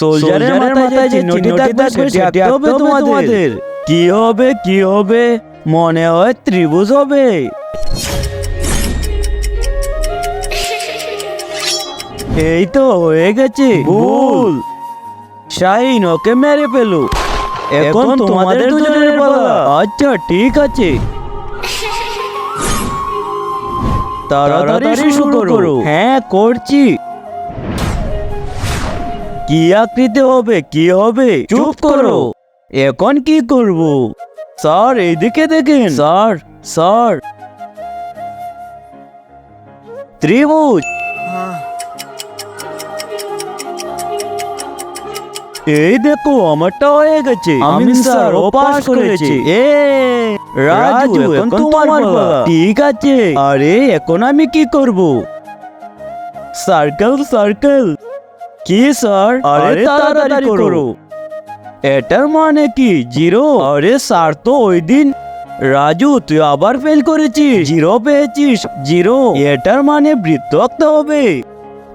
সোলজারের মাথায় যে চিহ্নটি থাকবে সেটি হবে তোমাদের। কি হবে কি হবে? মনে হয় ত্রিভুজ হবে। এই তো হয়ে গেছে। ভুল। শাহিন ওকে মেরে ফেলো এখন তোমাদের দুজনের পালা। আচ্ছা ঠিক আছে। তাড়াতাড়ি শুরু করো। হ্যাঁ করছি। কি আকৃতি হবে কি হবে? চুপ করো। এখন কি করব? স্যার এইদিকে দেখেন। Sir sir. ত্রিভুজ। এই দেখো আমারটা হয়ে গেছে। আমি স্যার ও পাস করেছি। এ রাজু এখন তোমার ঠিক আছে। আরে এখন আমি কি করব? Circle circle. কি স্যার? আরে তাড়াতাড়ি করো। এটার মানে কি জিরো? আরে স্যার তো ওই দিন। রাজু তুই আবার ফেল করেছিস। জিরো পেয়েছিস জিরো। এটার মানে বৃত্ত আঁকতে হবে।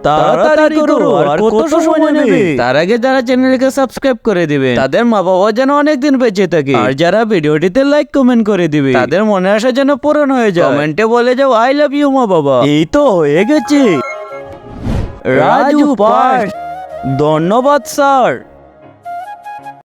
তাড়াতাড়ি করো আর কত সময় নেবে? তার আগে যারা চ্যানেলকে সাবস্ক্রাইব করে দিবে। তাদের মা বাবা যেন অনেক দিন বেঁচে থাকে। আর যারা ভিডিওটিতে লাইক কমেন্ট করে দিবে। তাদের মনে আসা যেন পূরণ হয়ে যায়। কমেন্টে বলে যাও আই লাভ ইউ মা বাবা। এই তো হয়ে গেছে। রাজু পাস ধন্যবাদ স্যার।